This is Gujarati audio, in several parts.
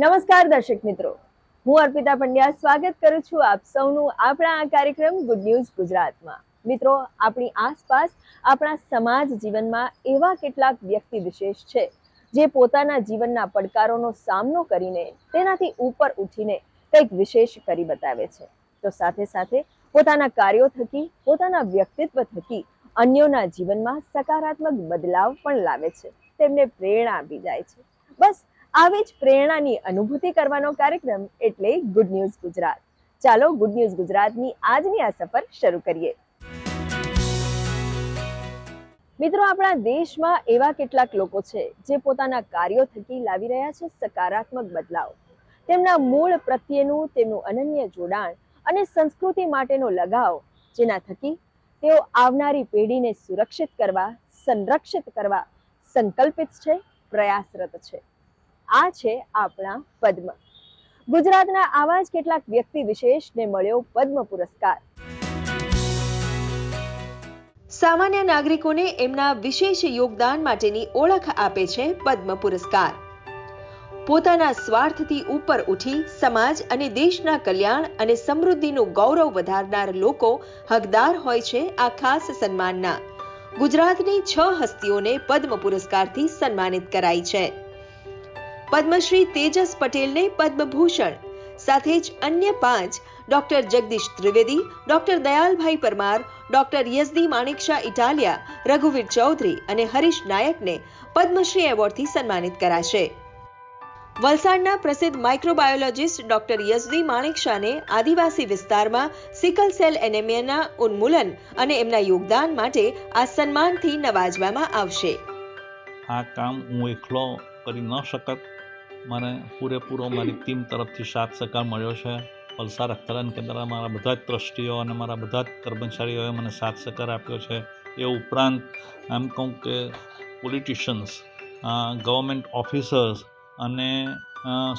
નમસ્કાર દર્શક મિત્રો. હું અર્પિતા પંડ્યા સ્વાગત કરું છું આપ સૌનું આપણા આ કાર્યક્રમ ગુડ ન્યૂઝ ગુજરાતમાં. મિત્રો, આપણી આસપાસ આપણા સમાજ જીવનમાં એવા કેટલાક વ્યક્તિ વિશેષ છે, જે પોતાના જીવનના પડકારોનો સામનો કરીને તેનાથી ઉપર ઉઠીને કંઈક વિશેષ કરી બતાવે છે. તો સાથે સાથે પોતાના કાર્યો થકી, પોતાના વ્યક્તિત્વ થકી અન્યોના જીવનમાં સકારાત્મક બદલાવ પણ લાવે છે. તેમને પ્રેરણા આપી જાય છે. બસ આવી જ પ્રેરણાની અનુભૂતિ કરવાનો કાર્યક્રમ એટલે ગુડ ન્યૂઝ ગુજરાત ચાલો ગુડ ન્યૂઝ ગુજરાતની આજની આ સફર શરૂ કરીએ. મિત્રો, આપણા દેશમાં એવા કેટલાક લોકો છે જે પોતાના કાર્યો થકી લાવી રહ્યા છે સકારાત્મક બદલાવ. તેમના મૂળ પ્રત્યેનું, તેમનું અનન્ય જોડાણ અને સંસ્કૃતિ માટેનો લગાવ જેના થકી તેઓ આવનારી પેઢીને સુરક્ષિત કરવા, સંરક્ષિત કરવા સંકલ્પિત છે, પ્રયાસરત છે. આ છે આપણા પદ્મ. ગુજરાતના આવા જ કેટલાક વ્યક્તિ વિશેષને મળ્યો પદ્મ પુરસ્કાર. સામાન્ય નાગરિકોને એમના વિશેષ યોગદાન માટેની ઓળખ આપે છે પદ્મ પુરસ્કાર. પોતાના સ્વાર્થથી ઉપર ઉઠી સમાજ અને દેશના કલ્યાણ અને સમૃદ્ધિનું ગૌરવ વધારનાર લોકો હકદાર હોય છે આ ખાસ સન્માનના. ગુજરાતની છ હસ્તીઓને પદ્મ પુરસ્કારથી સન્માનિત કરાઈ છે. પદ્મશ્રી તેજસ પટેલને પદ્મભૂષણ, સાથે જ અન્ય પાંચ doctor Jagdish Trivedi, doctor Dayalbhai Parmar, doctor Yazdi Maneckshaw Italia, રઘુવીર Chaudhary અને હરીશ નાયકને પદ્મશ્રી એવોર્ડથી સન્માનિત કરાશે. વલસાડના પ્રસિદ્ધ માઇક્રોબાયોલોજિસ્ટ ડોક્ટર યઝદી માણેકશાને આદિવાસી વિસ્તારમાં સિકલ સેલ એનેમિયાના ઉન્મૂલન અને એમના યોગદાન માટે આ સન્માનથી નવાજવામાં આવશે. આ કામ હું એકલો કરી ન શકત. મને પૂરેપૂરો મારી ટીમ તરફથી સાથ સહકાર મળ્યો છે. વલસાડ રક્તદાન કેન્દ્રના મારા બધા જ ટ્રસ્ટીઓ અને મારા બધા જ કર્મચારીઓએ મને સાથ સહકાર આપ્યો છે. એ ઉપરાંત એમ કહું કે પોલિટિશિયન્સ ગવર્મેન્ટ ઓફિસર્સ અને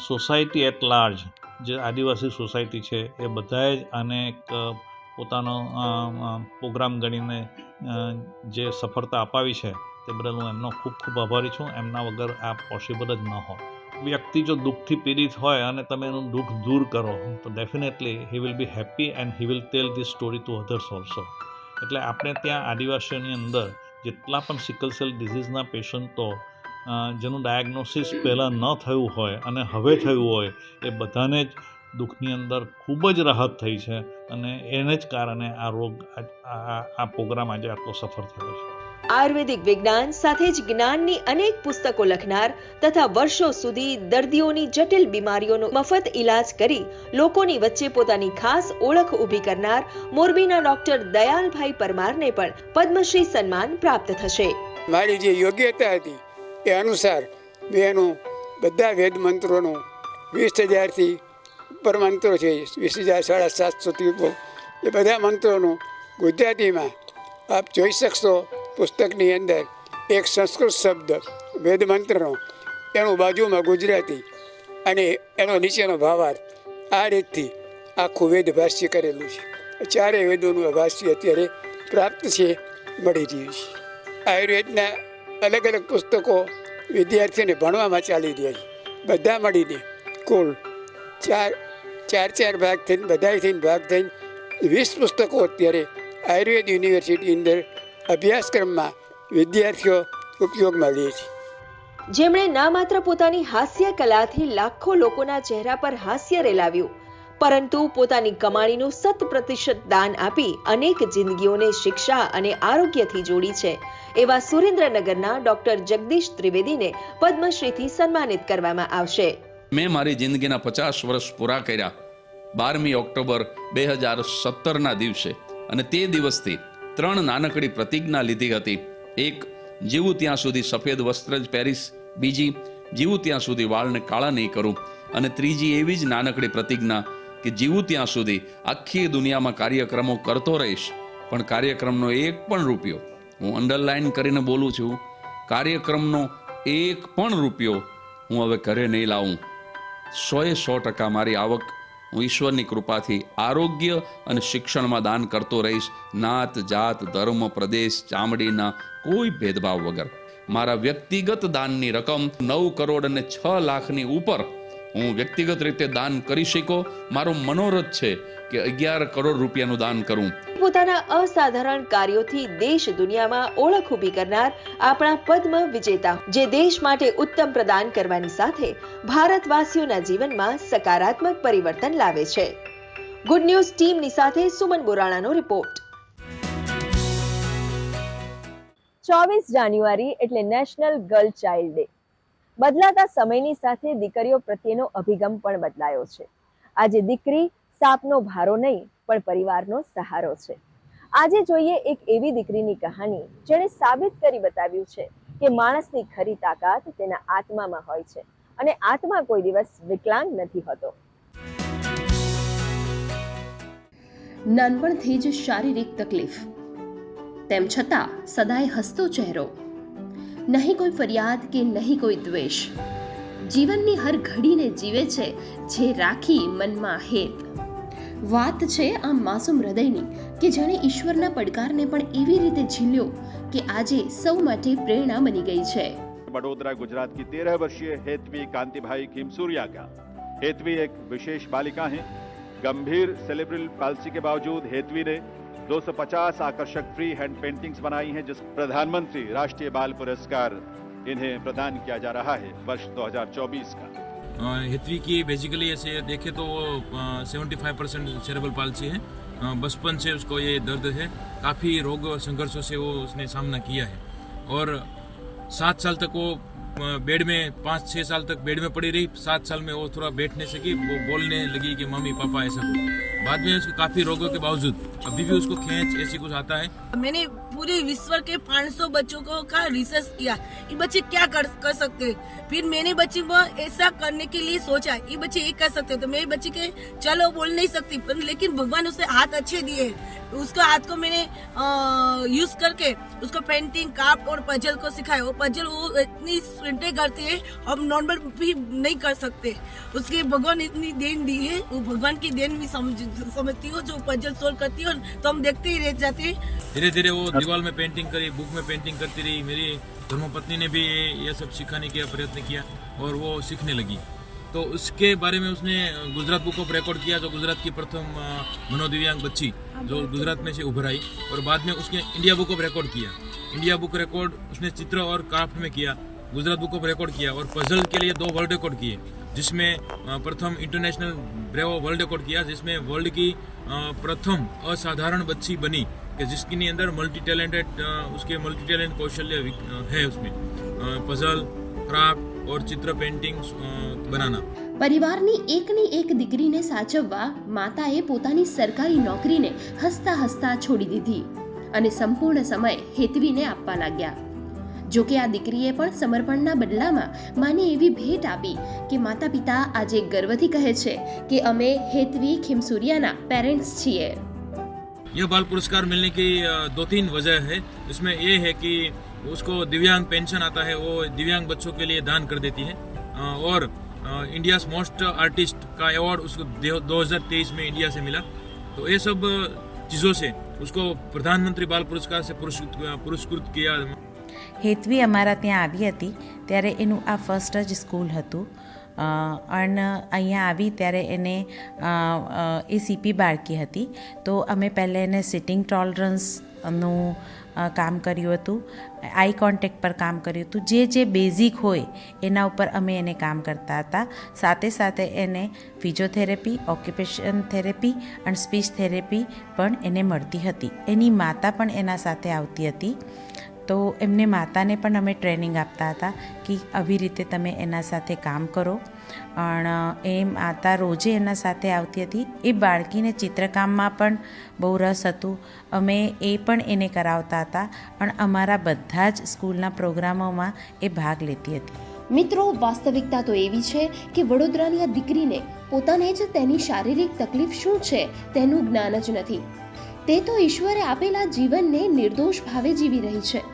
સોસાયટી એટ લાર્જ જે આદિવાસી સોસાયટી છે એ બધાએ જ આને એક પોતાનો પ્રોગ્રામ ગણીને જે સફળતા અપાવી છે તે બદલ હું એમનો ખૂબ ખૂબ આભારી છું. એમના વગર આ પોસિબલ જ ન હોત. વ્યક્તિ જો દુઃખથી પીડિત હોય અને તમે એનું દુઃખ દૂર કરો, તો definitely he will be happy and he will tell this story to others also એટલે આપણે ત્યાં આદિવાસીઓની અંદર જેટલા પણ સિકલ સેલ ડિઝીઝના પેશન્ટો જેનું ડાયગ્નોસિસ પહેલાં ન થયું હોય અને હવે થયું હોય, એ બધાને જ દુઃખની અંદર ખૂબ જ રાહત થઈ છે અને એને જ કારણે આ રોગ આ પ્રોગ્રામ આજે આટલો સફળ થયો છે. આયુર્વેદિક વિજ્ઞાન સાથે જ જ્ઞાનની અનેક પુસ્તકો લખનાર તથા વર્ષો સુધી દર્દીઓની જટિલ બીમારીઓનો મફત ઈલાજ કરી લોકોની વચ્ચે પોતાની ખાસ ઓળખ ઊભી કરનાર મોરબીના ડોક્ટર દયાલભાઈ પરમારને પણ પદ્મશ્રી સન્માન પ્રાપ્ત થશે. મારી જે યોગ્યતા હતી એ અનુસાર એનું બધા વેદ મંત્રોનું વીસ હજારથી ઉપર મંત્રો છે, વીસ હજાર સાડા સાતસોથી એ બધા મંત્રોનું ગુજરાતીમાં આપ જોઈ શકશો પુસ્તકની અંદર એક સંસ્કૃત શબ્દ વેદમંત્રનો એનું બાજુમાં ગુજરાતી અને એનો નીચેનો ભાવાર્થ આ રીતથી આખું વેદ ભાષ્ય કરેલું છે. ચારેય વેદોનું ભાષ્ય અત્યારે પ્રાપ્ત છે, મળી રહ્યું છે. આયુર્વેદના અલગ અલગ પુસ્તકો વિદ્યાર્થીઓને ભણવામાં ચાલી રહ્યા છે. બધા મળીને કુલ ચાર ચાર ચાર ભાગ થઈને બધા થઈને ભાગ થઈને વીસ પુસ્તકો અત્યારે આયુર્વેદ યુનિવર્સિટી અંદર અભ્યાસક્રમમાં વિદ્યાર્થીઓ ઉપયોગમાં લે છે. જેમણે ના માત્ર પોતાની હાસ્ય કલાથી લાખો લોકોના ચહેરા પર હાસ્ય રેલાવ્યું પરંતુ પોતાની કમાણીનું સત પ્રતિશત દાન આપી અનેક જિંદગીઓને શિક્ષા અને આરોગ્યથી જોડી છે એવા સુરેન્દ્રનગરના ડોક્ટર જગદીશ ત્રિવેદીને પદ્મશ્રીથી સન્માનિત કરવામાં આવશે. મેં મારી જિંદગીના પચાસ વર્ષ પૂરા કર્યા બારમી ઓક્ટોબર બે હજાર સત્તરના દિવસે અને તે દિવસથી ત્રણ નાનકડી પ્રતિજ્ઞા લીધી હતી. એક, જીવું ત્યાં સુધી સફેદ વસ્ત્ર જ પહેરીશ. બીજી, જીવું ત્યાં સુધી વાળને કાળા નહીં કરું. અને ત્રીજી એવી જ નાનકડી પ્રતિજ્ઞા કે, જીવું ત્યાં સુધી આખી દુનિયામાં કાર્યક્રમો કરતો રહીશ, પણ કાર્યક્રમનો એક પણ રૂપિયો હું અંડરલાઈન કરીને બોલું છું. કાર્યક્રમનો એક પણ રૂપિયો હું હવે ઘરે નહીં લાવું. સોએ સો ટકા મારી આવક હું ઈશ્વરની કૃપાથી આરોગ્ય અને શિક્ષણમાં દાન કરતો રહીશ. નાત, જાત, ધર્મ, પ્રદેશ, ચામડીના કોઈ ભેદભાવ વગર. મારા વ્યક્તિગત દાનની રકમ નવ કરોડ અને છ લાખની ઉપર હું વ્યક્તિગત રીતે દાન કરી શકો મારો મનોરથ છે કે અગિયાર કરોડ રૂપિયાનું દાન કરું. પોતાના અસાધારણ કાર્યોથી દેશ દુનિયામાં ઓળખ ઊભી કરનાર આપણા પદ્મ વિજેતા જે દેશ માટે ઉત્તમ પ્રદાન કરવાની સાથે ભારતવાસીઓના જીવનમાં સકારાત્મક પરિવર્તન લાવે છે. ગુડ ન્યૂઝ ટીમની સાથે સુમન બોરાણાનો રિપોર્ટ ચોવીસ જાન્યુઆરી એટલે નેશનલ ગર્લ ચાઇલ્ડ ડે બદલાતા સમયની સાથે દીકરીઓ પ્રત્યેનો અભિગમ પણ બદલાયો છે. આજે દીકરી સાપનો ભારો નહીં, પણ પરિવારનો સહારો છે. આજે જોઈએ એક એવી દીકરીની કહાની, જેણે સાબિત કરી બતાવ્યું છે કે માણસની ખરી તાકાત તેના આત્મામાં હોય છે અને આત્મા કોઈ દિવસ વિકલાંગ નથી હોતો. નાનપણથી જ શારીરિક તકલીફ. તેમ છતાં, સદાય હસતો ચહેરો. નહીં કોઈ ફરિયાદ કે નહીં કોઈ દ્વેષ. જીવનની હર ઘડીને જીવે છે જે રાખી મનમાં હેત. વાત છે આ માસૂમ હૃદયની કે જેણે ઈશ્વરના પડકારને પણ એવી રીતે ઝીલ્યો કે આજે સૌ માટે પ્રેરણા બની ગઈ છે बड़ोदरा गुजरात की तेरह वर्षीय हेतवी कांतिभाई खिमसूरिया का हेतवी एक विशेष बालिका है गंभीर सेलेब्रल पाल्सी के बावजूद हेतवी ने 250 आकर्षक फ्री हैंड पेंटिंग्स बनाई हैं जिस प्रधानमंत्री राष्ट्रीय बाल पुरस्कार इन्हें प्रदान किया जा रहा है वर्ष 2024 का अ, हेतवी की बेसिकली ऐसे देखे तो वो seventy five percent cerebral palsy है। बचपन से उसको ये दर्द है। काफ़ी रोग संघर्षों से वो उसने सामना किया है। और सात साल तक वो बेड में पाँच छः साल तक बेड में पड़ी रही। सात साल में वो थोड़ा बैठने सकी वो बोलने लगी कि मम्मी, पापा, ऐसा कुछ। बाद में उसको काफ़ी रोगों के बावजूद, अभी भी उसको खींच ऐसी कुछ आता है। मैंने पूरे विश्व के 500 बच्चों को का रिसर्च किया। ये बच्चे क्या कर कर सकते फिर मैंने बच्चे को ऐसा करने के लिए सोचा, ये बच्चे ये कर सकते तो मेरे बच्चे के, चलो बोल नहीं सकती, पर लेकिन भगवान उसे हाथ अच्छे दिए। उसका हाथ को मैंने यूज़ करके उसको पेंटिंग क्राफ्ट और पजल को सिखाया। वो पजल वो इतनी स्प्रिंटे करते हैं हम नॉर्मल भी नहीं कर सकते। उसके भगवान इतनी देन दी है वो भगवान की देन भी समझ समझती हो जो पजल सोल्व करती हो तो हम देखते ही रह जाते हैं। धीरे धीरे वो दीवार में पेंटिंग करी बुक में पेंटिंग करती रही मेरी धर्मपत्नी ने भी ये सब सिखाने का प्रयत्न किया और वो सीखने लगी। तो उसके बारे में उसने गुजरात बुक ऑफ़ रिकॉर्ड किया जो गुजरात की प्रथम मनोदिव्यांग बच्ची जो गुजरात में से उभर आई और बाद में उसने इंडिया बुक ऑफ़ रिकॉर्ड किया। इंडिया बुक रिकॉर्ड उसने चित्र और क्राफ्ट में किया गुजरात बुक ऑफ रिकॉर्ड किया और पजल के लिए दो वर्ल्ड रिकॉर्ड किए जिसमें अ, प्रथम इंटरनेशनल ब्रेवो वर्ल्ड रिकॉर्ड किया जिसमें वर्ल्ड की अ, प्रथम असाधारण बच्ची बनी कि जिसकी अंदर मल्टी टैलेंटेड उसके मल्टी टैलेंट कौशल्य विक- अ, है उसमें पजल क्राफ्ट और चित्र पेंटिंग बनाना પરિવારની એકની એક દીકરીને સાચવવા માતાએ પોતાની સરકારી નોકરીને હસતા હસતા છોડી દીધી અને સંપૂર્ણ સમય હેતવીને આપવા લાગ્યા જો કે આ દીકરીએ પણ સમર્પણના બદલામાં માને એવી ભેટ આપી કે માતા પિતા આજે ગર્વથી કહે છે કે અમે હેતવી ખીમસુરિયાના પેરેન્ટ્સ છીએ यह बाल पुरस्कार मिलने की अ, दो तीन वजह है इसमें ये है कि उसको दिव्यांग पेंशन आता है वो दिव्यांग बच्चों के लिए दान कर देती है अ, और इंडिया मोस्ट आर्टिस्ट का अवार्ड उसको दो हजार तेईस में इंडिया से मिला तो ये सब अ, चीज़ों से उसको प्रधानमंत्री बाल पुरस्कार से पुरस्कृत पुरस्कृत किया હેતવી અમારા ત્યાં આવી હતી, ત્યારે એનું આ ફર્સ્ટ જ સ્કૂલ હતું. અન અહીંયા આવી ત્યારે એને એ સીપી બાળકી હતી. તો અમે પહેલાં એને સિટિંગ ટોલરન્સનું કામ કર્યું હતું. આઈ કોન્ટેક્ટ પર કામ કર્યું હતું. જે જે બેઝિક હોય, એના ઉપર અમે એને કામ કરતા હતા. સાથે સાથે એને ફિઝિયોથેરેપી ઓક્યુપેશન થેરેપી અને સ્પીચ થેરેપી પણ એને મળતી હતી. એની માતા પણ એના સાથે આવતી હતી. તો એમને માતાને પણ અમે ટ્રેનિંગ આપતા હતા કે આવી રીતે તમે એના સાથે કામ કરો. પણ એ માતા રોજે એના સાથે આવતી હતી. એ બાળકીને ચિત્રકામમાં પણ બહુ રસ હતું. અમે એ પણ એને કરાવતા હતા. પણ અમારા બધા જ સ્કૂલના પ્રોગ્રામોમાં એ ભાગ લેતી હતી. મિત્રો, વાસ્તવિકતા તો એવી છે કે વડોદરાની આ દીકરીને પોતાને જ તેની શારીરિક તકલીફ શું છે તેનું જ્ઞાન જ નથી. તે તો ઈશ્વરે આપેલા જીવનને નિર્દોષ ભાવે જીવી રહી છે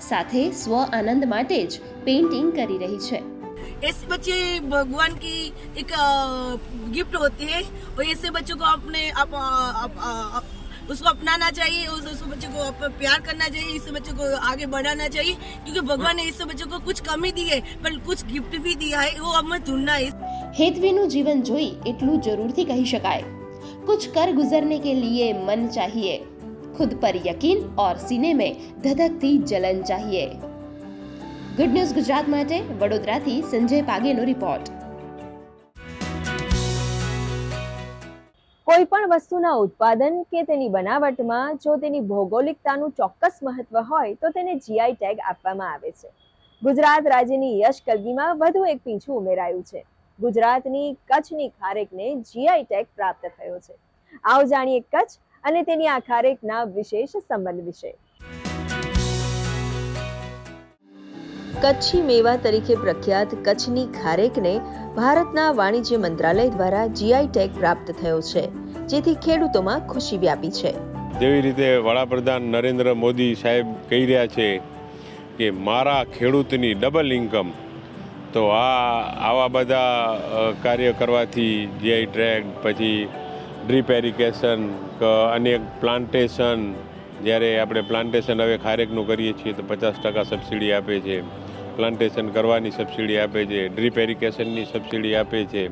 સાથે સ્વ આનંદ માટે જ પેઇન્ટિંગ કરી રહી છે ऐसे बच्चे भगवान की एक गिफ्ट होती है और ऐसे बच्चों को अपने आप, आप, आप उसको अपनाना चाहिए उस, उस बच्चे को अप- प्यार करना चाहिए इस बच्चे को आगे बढ़ाना चाहिए क्योंकि भगवान ने इस बच्चे को कुछ कमी दी है पर कुछ गिफ्ट भी दिया है वो हमें ढूंढना है હેતવીનું જીવન જોઈ એટલું જરૂરથી કહી શકાય कुछ कर गुजरने के लिए मन चाहिए खुद पर यकीन और सीने में ધધકતી જલન चाहिए ગુડ ન્યૂઝ ગુજરાત માટે વડોદરાથી સંજય પાગેનો રિપોર્ટ કોઈ પણ વસ્તુના ઉત્પાદન કે તેની બનાવટમાં જો તેની ભૌગોલિકતાનું ચોક્કસ મહત્વ હોય તો તેને જીઆઈ ટેગ આપવામાં આવે છે ગુજરાત રાજ્યની યશ કલગીમાં વધુ એક પીંછું ઉમેરાયું છે ગુજરાતની કચ્છની ખારેકને જીઆઈ ટેગ પ્રાપ્ત થયો છે. આવો જાણીએ કચ્છ અને તેની આ ખારેકના વિશેષ સંબંધ વિશે. કચ્છી મેવા તરીકે પ્રખ્યાત કચ્છની ખારેકને ભારતના વાણિજ્ય મંત્રાલય દ્વારા જીઆઈ ટેગ પ્રાપ્ત થયો છે જેથી ખેડૂતોમાં ખુશી વ્યાપી છે. જેવી રીતે વડાપ્રધાન નરેન્દ્ર મોદી સાહેબ કહી રહ્યા છે કે મારા ખેડૂતની ડબલ ઇન્કમ તો આ આવા બધા કાર્ય કરવાથી જીઆઈ ટ્રેક, પછી ડ્રીપ એરિગેશન અનેક પ્લાન્ટેશન, જ્યારે આપણે પ્લાન્ટેશન હવે ખારેકનું કરીએ છીએ તો પચાસ ટકા સબસિડી આપે છે. પ્લાન્ટેશન કરવાની સબસિડી આપે છે, ડ્રીપ એરિકેશનની સબસિડી આપે છે.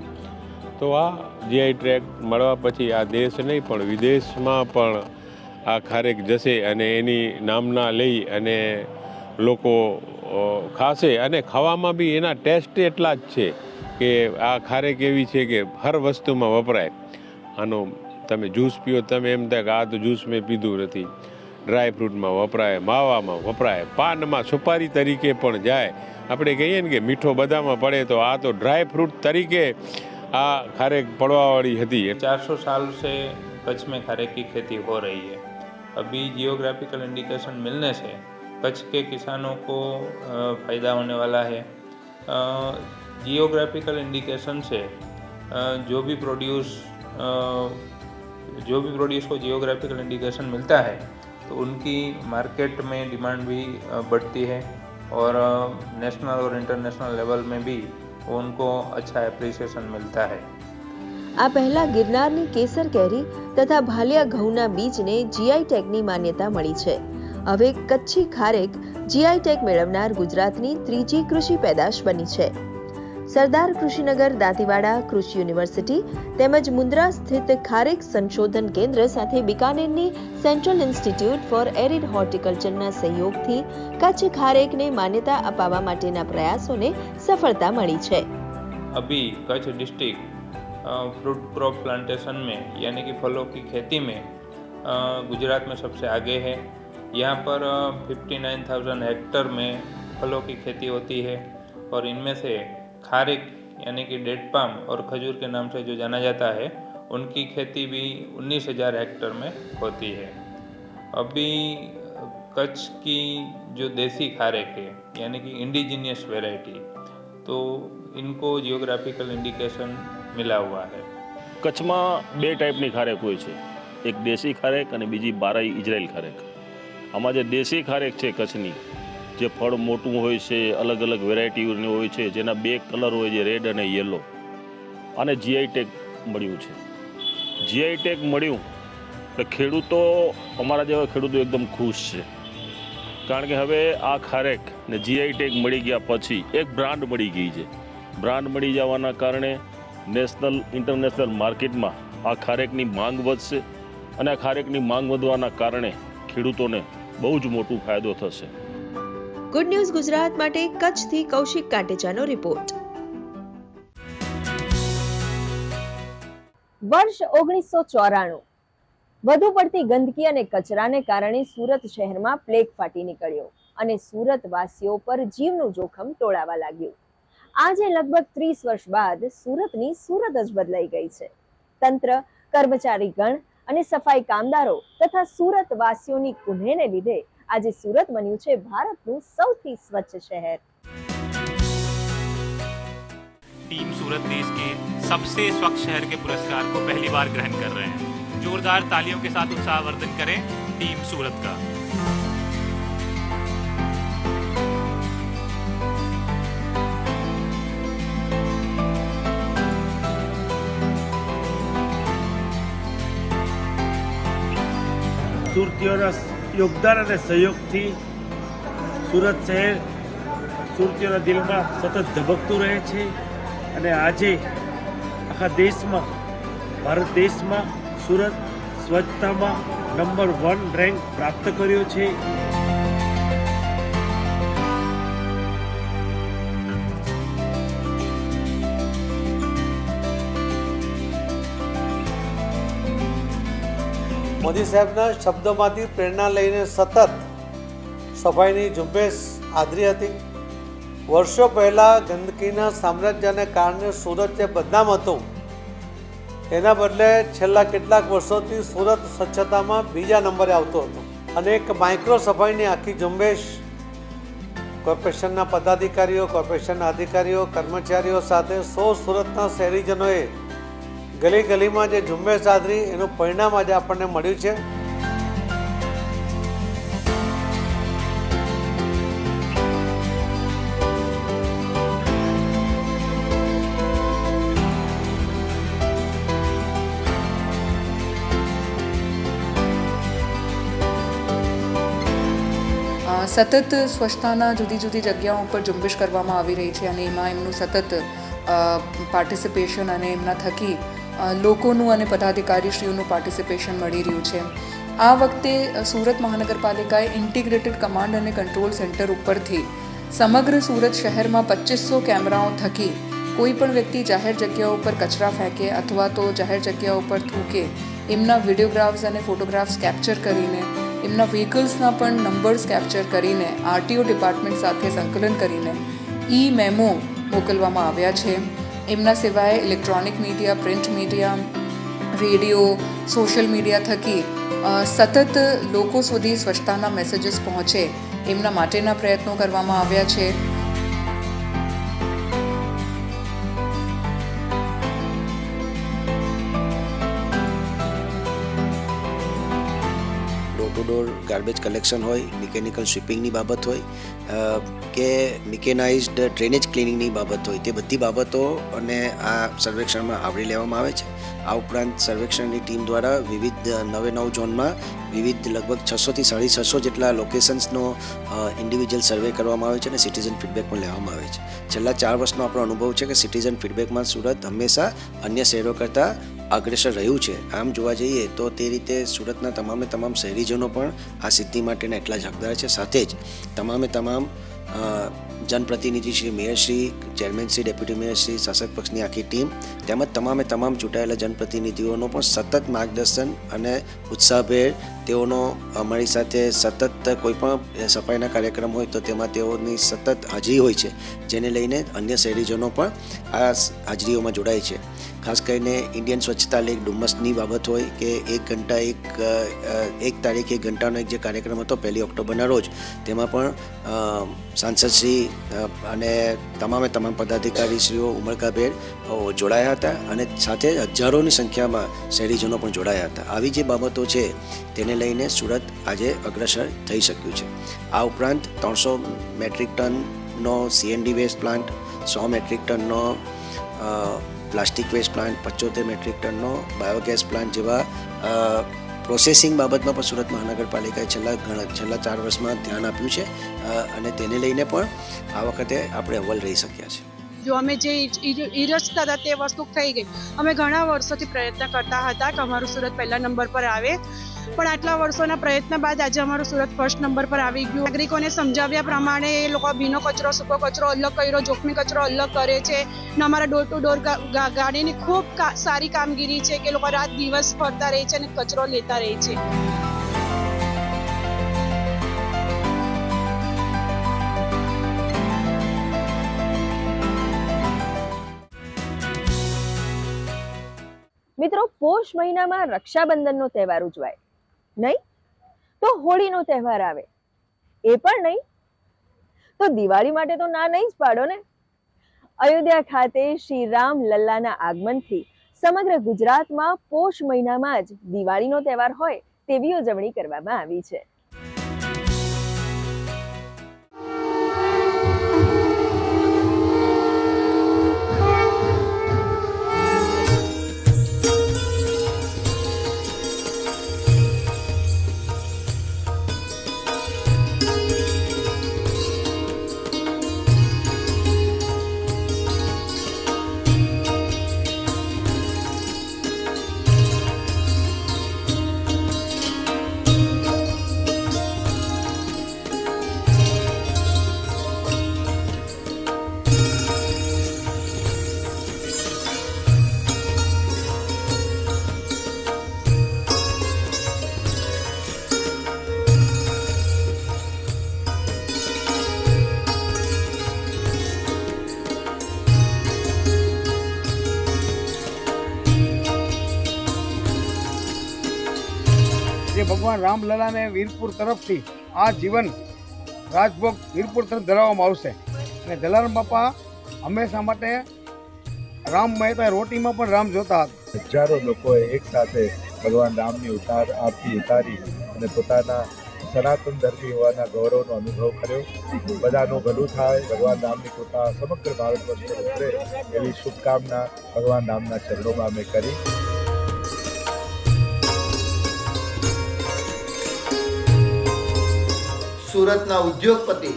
તો આ જીઆઈ ટ્રેક મળવા પછી આ દેશ નહીં, પણ વિદેશમાં પણ આ ખારેક જશે અને એની નામના લઈ અને લોકો ખાશે અને ખાવામાં બી એના ટેસ્ટ એટલા જ છે કે આ ખારેક એવી છે કે હર વસ્તુમાં વપરાય. આનો તમે જ્યુસ પીઓ, તમે એમ થાય કે આ તો જ્યુસ મેં પીધું નથી. ડ્રાયફ્રૂટમાં વપરાય, માવામાં વપરાય, પાનમાં સુપારી તરીકે પણ જાય. આપણે કહીએ ને કે મીઠો બધામાં પડે તો આ તો ડ્રાયફ્રૂટ તરીકે આ ખારેક પડવાવાળી હતી. ચારસો સાલ છે કચ્છમાં મેં ખેતી હો રહી હૈ. અભી જિયોગ્રાફિકલ ઇન્ડિકેશન મિલને છે. कच्छ के किसानों को अ, फ़ायदा होने वाला है जियोग्राफिकल इंडिकेशन से अ, जो भी प्रोड्यूस अ, जो भी प्रोड्यूस को जियोग्राफिकल इंडिकेशन मिलता है तो उनकी मार्केट में डिमांड भी अ, बढ़ती है और नेशनल और इंटरनेशनल लेवल में भी उनको अच्छा एप्रिसिएशन मिलता है આ પહેલા ગિરનારની કેસર કેરી તથા ભાલિયા ઘઉંના બીજને જીઆઈ ટેગની માન્યતા મળી છે હવે કચ્છી ખારેક જીઆઈ ટેગ મેળવનાર ગુજરાતની ત્રીજી કૃષિ પેદાશ બની છે સરદાર કૃષિનગર દાંતીવાડા કૃષિ યુનિવર્સિટી તેમજ મુન્દ્રા સ્થિત ખારેક સંશોધન કેન્દ્ર સાથે બિકાનેરની સેન્ટ્રલ ઇન્સ્ટિટ્યૂટ ફોર એરિડ હોર્ટિકલ્ચરના સહયોગથી કચ્છ ખારેકને માન્યતા અપાવવા માટેના પ્રયાસોને સફળતા મળી છે अभी Kutch district fruit crop plantation में यानी कि फलों की खेती में अ, गुजरात में सबसे आगे है यहाँ पर फिफ्टी नाइन थाउजेंड हेक्टर में फलों की खेती होती है और इनमें से खारिक यानी कि डेट पाम और खजूर के नाम से जो जाना जाता है उनकी खेती भी उन्नीस हज़ार हेक्टर में होती है अभी कच्छ की जो देसी खारेक है यानी कि इंडिजीनियस वैरायटी तो इनको जियोग्राफिकल इंडिकेशन मिला हुआ है કચ્છમાં બે ટાઈપની ખારેક હોય છે એક દેશી ખારેક અને બીજી બારાઈ ઇઝરાયલ ખારેક આમાં જે દેશી ખારેક છે કચ્છની, જે ફળ મોટું હોય છે, અલગ અલગ વેરાયટીઓની હોય છે, જેના બે કલર હોય છે, રેડ અને યલો. અને જીઆઈ ટેગ મળ્યું છે. જીઆઈ ટેગ મળ્યું, એટલે ખેડૂતો, અમારા જેવા ખેડૂતો એકદમ ખુશ છે. કારણ કે હવે આ ખારેક ને જીઆઈ ટેગ મળી ગયા પછી એક બ્રાન્ડ મળી ગઈ છે. બ્રાન્ડ મળી જવાના કારણે નેશનલ, ઇન્ટરનેશનલ માર્કેટમાં આ ખારેકની માંગ વધશે. અને આ ખારેકની માંગ વધવાના કારણે ખેડૂતોને બહુ જ મોટો ફાયદો થશે. ગુડ ન્યૂઝ ગુજરાત માટે કચ્છથી કૌશિક કાટેચાનો રિપોર્ટ વર્ષ ઓગણીસો ચોરાણું. વધુ પડતી ગંદકી અને કચરાને કારણે સુરત શહેરમાં પ્લેગ ફાટી નીકળ્યો અને સુરત વાસીઓ પર જીવનું જોખમ ટોળાવા લાગ્યું. આજે લગભગ ત્રીસ વર્ષ બાદ સુરતની સુરત જ બદલાઈ ગઈ છે. તંત્ર કર્મચારીગણ અને સફાઈ કામદારો તથા સુરત વાસીઓની કુનેહને લીધે આજે સુરત બન્યું છે ભારતનું સૌથી સ્વચ્છ શહેર टीम सूरत देश के सबसे स्वच्छ शहर के पुरस्कार को पहली बार ग्रहण कर रहे हैं जोरदार तालियों के साथ उत्साहवर्धन करें टीम सूरत का સુરતીઓના યોગદાન અને સહયોગથી સુરત શહેર સુરતીઓના દિલમાં સતત ધબકતું રહે છે અને આજે આખા દેશમાં, ભારત દેશમાં સુરત સ્વચ્છતામાં નંબર વન રેન્ક પ્રાપ્ત કર્યો છે. મોદી સાહેબના શબ્દોમાંથી પ્રેરણા લઈને સતત સફાઈની ઝુંબેશ આદરી હતી. વર્ષો પહેલાં ગંદકીના સામ્રાજ્યને કારણે સુરત જે બદનામ હતું એના બદલે છેલ્લા કેટલાક વર્ષોથી સુરત સ્વચ્છતામાં બીજા નંબરે આવતો હતો. અને એક માઇક્રો સફાઈની આખી ઝુંબેશ કોર્પોરેશનના પદાધિકારીઓ, કોર્પોરેશનના અધિકારીઓ, કર્મચારીઓ સાથે સો સુરતના શહેરીજનોએ ગલી ગલીમાં જે ઝુંબેશ આદરી એનું પરિણામ આજે આપણને મળ્યું છે. સતત સ્વચ્છતાના જુદી જુદી જગ્યાઓ ઉપર ઝુંબેશ કરવામાં આવી રહી છે અને એમાં એમનું સતત પાર્ટિસિપેશન અને એમના થકી લોકોનું અને પદાધિકારીશ્રીઓનું પાર્ટિસિપેશન મળી રહ્યું છે. આ વખતે સુરત મહાનગરપાલિકાએ ઇન્ટિગ્રેટેડ કમાન્ડ અને કંટ્રોલ સેન્ટર ઉપરથી સમગ્ર સુરત શહેરમાં પચીસો કેમેરાઓ થકી કોઈ પણ વ્યક્તિ જાહેર જગ્યાઓ ઉપર કચરા ફેંકે અથવા તો જાહેર જગ્યાઓ ઉપર થૂકે, એમના વિડીયોગ્રાફ્સ અને ફોટોગ્રાફ્સ કેપ્ચર કરીને, એમના વ્હીકલ્સના પણ નંબર્સ કેપ્ચર કરીને, આરટીઓ ડિપાર્ટમેન્ટ સાથે સંકલન કરીને ઈ મેમો મોકલવામાં આવ્યા છે. એમના સિવાય electronic media print media radio social media થકી સતત લોકો સુધી સ્વચ્છતાના મેસેજીસ પહોંચે એમના માટેના પ્રયત્નો કરવામાં આવ્યા છે. Door to door garbage collection હોય મિકેનિકલ સ્વીપિંગની બાબત હોય કે મિકેનાઇઝડ ડ્રેનેજ ક્લિનિંગની બાબત હોય, તે બધી બાબતો અને આ સર્વેક્ષણમાં આવરી લેવામાં આવે છે. આ ઉપરાંત સર્વેક્ષણની ટીમ દ્વારા વિવિધ નવે નવ ઝોનમાં વિવિધ લગભગ છસોથી સાડી છસો જેટલા લોકેશન્સનો ઇન્ડિવિજ્યુઅલ સર્વે કરવામાં આવે છે અને સિટીઝન ફીડબેક પણ લેવામાં આવે છે. છેલ્લા ચાર વર્ષનો આપણો અનુભવ છે કે સિટીઝન ફીડબેકમાં સુરત હંમેશા અન્ય શહેરો કરતાં અગ્રેસર રહ્યું છે. આમ જોવા જઈએ તો તે રીતે સુરતના તમામે તમામ શહેરીજનો પણ આ સિદ્ધિ માટેના એટલા જ હકદાર છે. સાથે જ તમામે તમામ જનપ્રતિનિધિ Shri મેયરશ્રી chairman Shri, deputy mayor Shri, શાસક પક્ષની આખી ટીમ તેમજ તમામે તમામ ચૂંટાયેલા જનપ્રતિનિધિઓનો પણ સતત માર્ગદર્શન અને ઉત્સાહભેર તેઓનો અમારી સાથે સતત કોઈ પણ સફાઈના કાર્યક્રમ હોય તો તેમાં તેઓની સતત હાજરી હોય છે, જેને લઈને અન્ય શહેરીજનો પણ આ હાજરીઓમાં જોડાય છે. ખાસ કરીને ઇન્ડિયન સ્વચ્છતા લેક ડુમ્મસની બાબત હોય કે એક ઘંટા એક એક તારીખ એક ઘંટાનો એક જે કાર્યક્રમ હતો પહેલી ઓક્ટોબરના રોજ, તેમાં પણ સાંસદશ્રી અને તમામે તમામ પદાધિકારીશ્રીઓ ઉમળકાભેર જોડાયા હતા અને સાથે હજારોની સંખ્યામાં શહેરીજનો પણ જોડાયા હતા. આવી જે બાબતો છે, તેને લઈને સુરત આજે અગ્રસર થઈ શક્યું છે. આ ઉપરાંત ત્રણસો metric ટનનો C N D waste plant સો મેટ્રિક ટનનો પ્લાસ્ટિક વેસ્ટ પ્લાન્ટ પચોતેર મેટ્રિક ટનનો બાયોગેસ પ્લાન્ટ જેવા પ્રોસેસિંગ બાબતમાં પણ સુરત મહાનગરપાલિકાએ છેલ્લા ઘણા, છેલ્લા ચાર વર્ષમાં ધ્યાન આપ્યું છે અને તેને લઈને પણ આ વખતે આપણે અવ્વલ રહી શક્યા છે. જો અમે જે ઈરસતા હતા તે વસ્તુ થઈ ગઈ. અમે ઘણા વર્ષોથી પ્રયત્ન કરતા હતા કે અમારું સુરત પહેલા નંબર પર આવે. પણ આટલા વર્ષોના પ્રયત્ન બાદ આજે અમારું સુરત ફર્સ્ટ નંબર પર આવી ગયું. નાગરિકોને સમજાવ્યા પ્રમાણે એ લોકો ભીનો કચરો, સૂકો કચરો અલગ કર્યો, જોખમી કચરો અલગ કરે છે ને અમારા ડોર ટુ ડોર ગાડીની ખૂબ સારી કામગીરી છે કે લોકો રાત દિવસ ફરતા રહે છે અને કચરો લેતા રહે છે. મિત્રો, પોષ મહિનામાં રક્ષાબંધનનો તહેવાર ઉજવાય. નહીં? તો હોળીનો તહેવાર આવે. એ પણ નહીં? તો દિવાળી માટે તો ના નહીં જ પાડો ને? અયોધ્યા ખાતે શ્રી રામ લલ્લાના આગમનથી સમગ્ર ગુજરાતમાં પોષ મહિનામાં જ દિવાળીનો તહેવાર હોય તેવી ઉજવણી કરવામાં આવી છે. ભગવાન રામલલાને વીરપુર તરફથી આ જીવન રાજભોગ વીરપુર તરફ ધરાવવામાં આવશે. અને જલારામ બાપા હંમેશા માટે રામ મહેતા રોટીમાં પણ રામ જોતા હતા. હજારો લોકોએ એક સાથે ભગવાન રામની ઉતાર આરતી ઉતારી અને પોતાના સનાતન ધર્મી હોવાના ગૌરવનો અનુભવ કર્યો. બધાનું ભલું થાય, ભગવાન રામની કૃપા સમગ્ર ભારત વર્ષે ઉતરે એવી શુભકામના ભગવાન રામના ચરણોમાં અમે કરી. સુરતના ઉદ્યોગપતિ,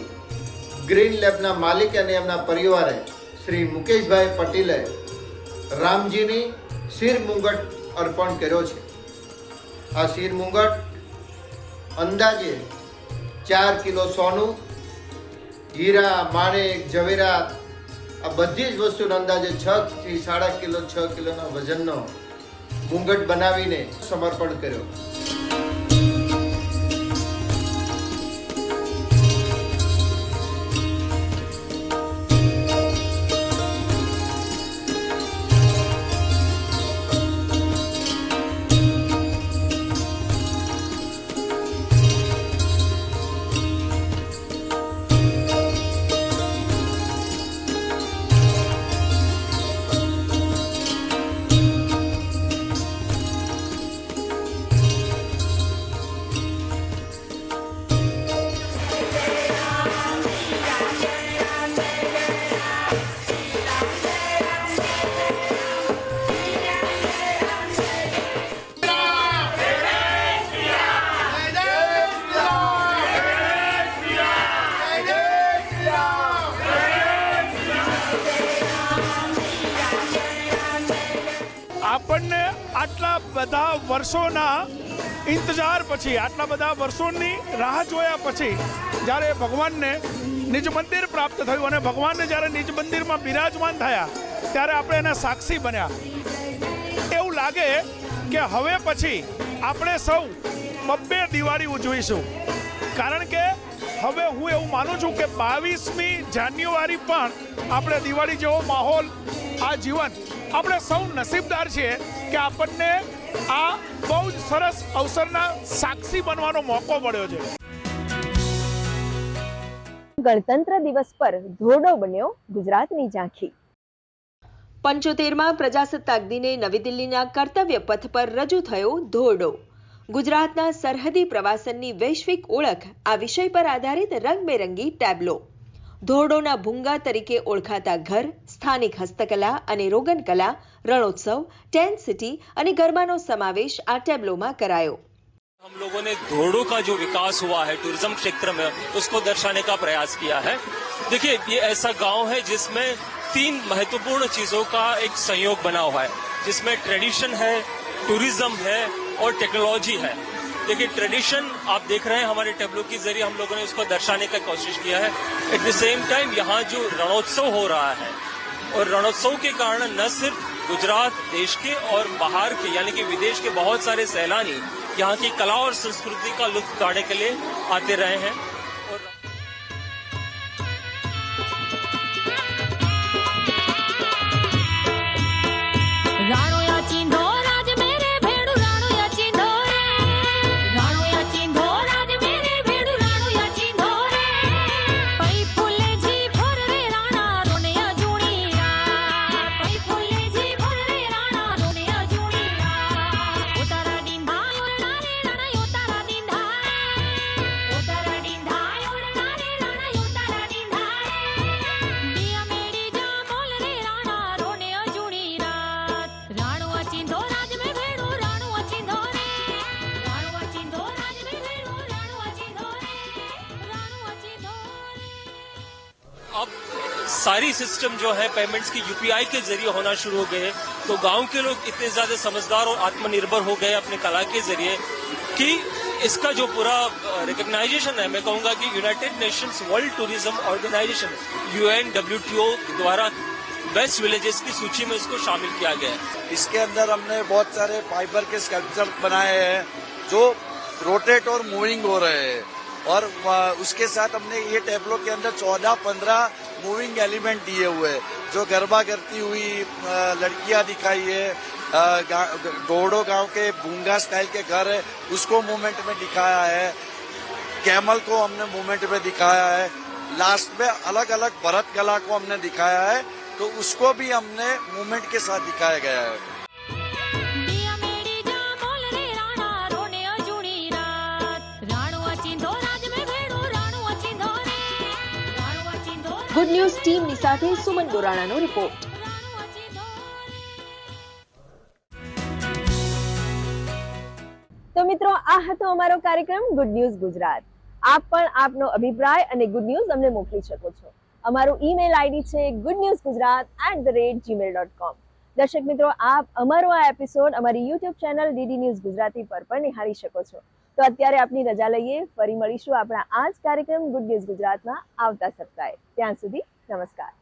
ગ્રીન લેબના માલિક અને એમના પરિવારે શ્રી મુકેશભાઈ પટેલે રામજીની શીર મુંગટ અર્પણ કર્યો છે. આ શીર મુંગટ અંદાજે ચાર કિલો સોનું, હીરા, માણેક, ઝવેરાત, આ બધી જ વસ્તુનો અંદાજે છ સાડા કિલો, છ કિલોના વજનનો મુંગટ બનાવીને સમર્પણ કર્યો. આપણને આટલા બધા વર્ષોના ઇંતજાર પછી, આટલા બધા વર્ષોની રાહ જોયા પછી, જ્યારે ભગવાનને નિજ મંદિર પ્રાપ્ત થયું અને ભગવાનને જ્યારે નિજ મંદિરમાં બિરાજમાન થયા, ત્યારે આપણે એના સાક્ષી બન્યા. એવું લાગે કે હવે પછી આપણે સૌ બબ્બે દિવાળી ઉજવીશું. કારણ કે હવે હું એવું માનું છું કે બાવીસમી જાન્યુઆરી પણ આપણે દિવાળી જેવો માહોલ આ જીવન આપણે સૌ નસીબદાર છીએ. કે આપણને આ બહુ જ સરસ અવસરના સાક્ષી બનવાનો મોકો મળ્યો છે. ગણતંત્ર દિવસ પર ધોરડો બન્યો ગુજરાતની ઝાંખી. પંચોતેરમાં પ્રજાસત્તાક દિને નવી દિલ્હીના કર્તવ્ય પથ પર રજૂ થયો ધોરડો. ગુજરાતના સરહદી પ્રવાસનની વૈશ્વિક ઓળખ આ વિષય પર આધારિત રંગબેરંગી ટેબ્લો. ધોરડોના ભૂંગા તરીકે ઓળખાતા ઘર સ્થાનિક હસ્તકલા અને રોગનકલા રણોત્સવ ટેન્ટ સિટી અને ગરબાનો સમાવેશ આ ટેબ્લોમાં કરાયો हम लोगों ने घोड़ों का जो विकास हुआ है टूरिज्म क्षेत्र में उसको दर्शाने का प्रयास किया है देखिए ये ऐसा गांव है जिसमें तीन महत्वपूर्ण चीजों का एक संयोग बना हुआ है जिसमें ट्रेडिशन है टूरिज्म है और टेक्नोलॉजी है देखिए ट्रेडिशन आप देख रहे हैं हमारे टेबलो के जरिए हम लोगों ने उसको दर्शाने का कोशिश किया है एट द सेम टाइम यहाँ जो रणोत्सव हो रहा है और रणोत्सव के कारण न सिर्फ गुजरात देश के और बाहर के यानी कि विदेश के बहुत सारे सैलानी यहाँ की कला और संस्कृति का लुत्फ उठाने के लिए आते रहे हैं अब सारी सिस्टम जो है पेमेंट्स की यूपीआई के ज़रिए होना शुरू हो गए तो गाँव के लोग इतने ज़्यादा समझदार और आत्मनिर्भर हो गए अपने कला के ज़रिए कि इसका जो पूरा रिकग्नाइजेशन है, मैं कहूँगा कि United Nations World Tourism Organization UN WTO द्वारा बेस्ट विलेजेस की सूची में इसको शामिल किया गया है। इसके अंदर हमने बहुत सारे फाइबर के स्कल्पचर बनाए हैं, जो रोटेट और मूविंग हो रहे हैं। और उसके साथ हमने ये टेबलो के अंदर चौदह, पंद्रह मूविंग एलिमेंट दिए हुए जो गरबा करती हुई लड़कियाँ दिखाई है। डोडो गाँव के भूँगा स्टाइल के घर है, उसको मूवमेंट में दिखाया है। कैमल को हमने मूवमेंट में दिखाया है। लास्ट में अलग अलग भरत कला को हमने दिखाया है तो उसको भी हमने मूवमेंट के साथ दिखाया गया है। ગુડ ન્યૂઝ ટીમની સાથે સુમન ગોરાણાનો રિપોર્ટ તો મિત્રો, આ હતો અમારો કાર્યક્રમ ગુડ ન્યૂઝ ગુજરાત. આપ પણ આપનો અભિપ્રાય અને ગુડ ન્યૂઝ અમને મોકલી શકો છો. અમારું ઈમેલ આઈડી છે good news Gujarat at the rate gmail dot com દર્શક મિત્રો, આપ અમારો આ એપિસોડ અમારી YouTube channel DD news Gujarati પર પણ નિહાળી શકો છો. તો અત્યારે આપની રજા લઈએ. ફરી મળીશું આપણા આ જ કાર્યક્રમ ગુડ ન્યૂઝ ગુજરાતમાં આવતા સપ્તાહે. ત્યાં સુધી નમસ્કાર.